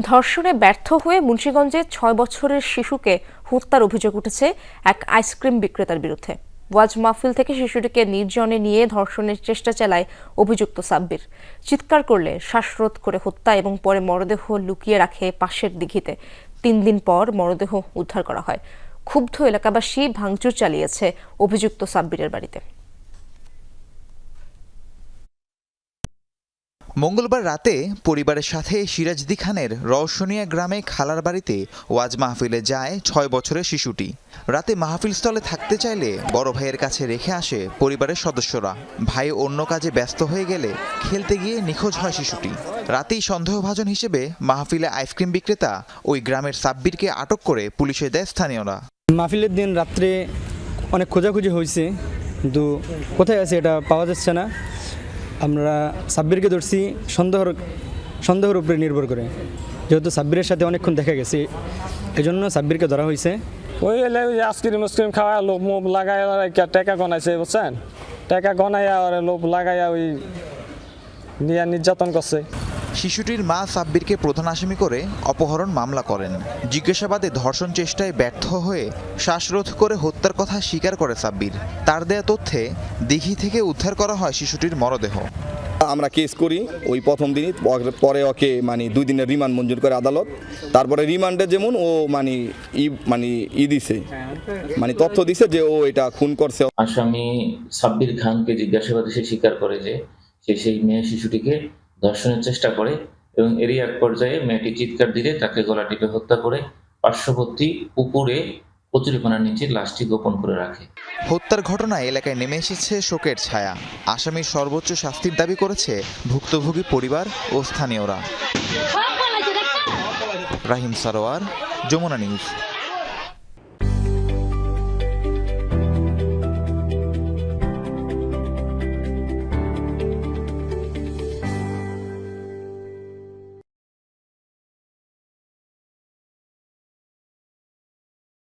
ধর্ষণে ব্যর্থ হয়ে মুন্সীগঞ্জে ছয় বছরের শিশুকে হত্যার অভিযোগ উঠেছে এক আইসক্রিম বিক্রেতার বিরুদ্ধে। ওয়াজ মাহফিল থেকে শিশুটিকে নির্জনে নিয়ে ধর্ষণের চেষ্টা চালায় অভিযুক্ত সাব্বির। চিৎকার করলে, শ্বাসরোধ করে হত্যা এবং পরে মরদেহ লুকিয়ে রাখে পাশের দিঘিতে। তিন দিন পর মরদেহ উদ্ধার করা হয়। ক্ষুব্ধ এলাকাবাসী ভাঙচুর চালিয়েছে অভিযুক্ত সাব্বিরের বাড়িতে। মঙ্গলবার রাতে পরিবারের সাথে সিরাজদি খানের রওশনিয়া গ্রামে খালার বাড়িতে ওয়াজ মাহফিলে যায় ছয় বছরের শিশুটি। রাতে মাহফিল স্থলে থাকতে চাইলে বড় ভাইয়ের কাছে রেখে আসে পরিবারের সদস্যরা। ভাই অন্য কাজে ব্যস্ত হয়ে গেলে খেলতে গিয়ে নিখোঁজ হয় শিশুটি। রাতেই সন্দেহভাজন হিসেবে মাহফিলে আইসক্রিম বিক্রেতা ওই গ্রামের সাব্বিরকে আটক করে পুলিশে দেয় স্থানীয়রা। মাহফিলের দিন রাত্রে অনেক খোঁজাখুঁজি হয়েছে। কিন্তু কোথায় আছে এটা পাওয়া যাচ্ছে না। আমরা সাব্বিরকে ধরছি সন্দেহর সন্দেহের উপরে নির্ভর করে। যেহেতু সাব্বিরের সাথে অনেকক্ষণ দেখা গেছে এই জন্য সাব্বিরকে ধরা হয়েছে। ওই আইসক্রিম উসক্রিম খাওয়া লোক মুভ লাগাই টাকা গনাইছে, বুঝছেন? টাকা গনাইয়া আর লোভ লাগাইয়া ওই নিয়ে নির্যাতন করছে। শিশুটির মা সাব্বিরকে প্রধান আসামি করে অপহরণ মামলা করেন। জিজ্ঞাসাবাদে ধর্ষণ চেষ্টায় ব্যর্থ হয়ে শ্বাসরোধ করে হত্যার কথা স্বীকার করে সাব্বির। তার দেয়া তথ্যে দিঘি থেকে উদ্ধার করা হয় শিশুটির মরদেহ। আমরা কেস করি ওই প্রথম দিনই পরে ওকে মানে দুই দিনের রিমান্ড মঞ্জুর করে আদালত। তারপরে রিমান্ডে যেমন ও মানে ই মানে ই দিছে মানে তথ্য দিছে যে ও এটা খুন করছে। আসামি সাব্বির খানকে জিজ্ঞাসাবাদে সে স্বীকার করে যে সে সেই মেয়ে শিশুটিকে ধর্ষণের চেষ্টা করে এবং এরই এক পর্যায়ে মেয়েটি চিৎকার দিলে তাকে গলা টিপে হত্যা করে পার্শ্ববর্তী পুকুরে কচুরিপানার নিচে লাশটি গোপন করে রাখে। হত্যার ঘটনায় এলাকায় নেমে এসেছে শোকের ছায়া। আসামির সর্বোচ্চ শাস্তির দাবি করেছে ভুক্তভোগী পরিবার ও স্থানীয়রা। রাহিম সারোয়ার যমুনা নিউজ।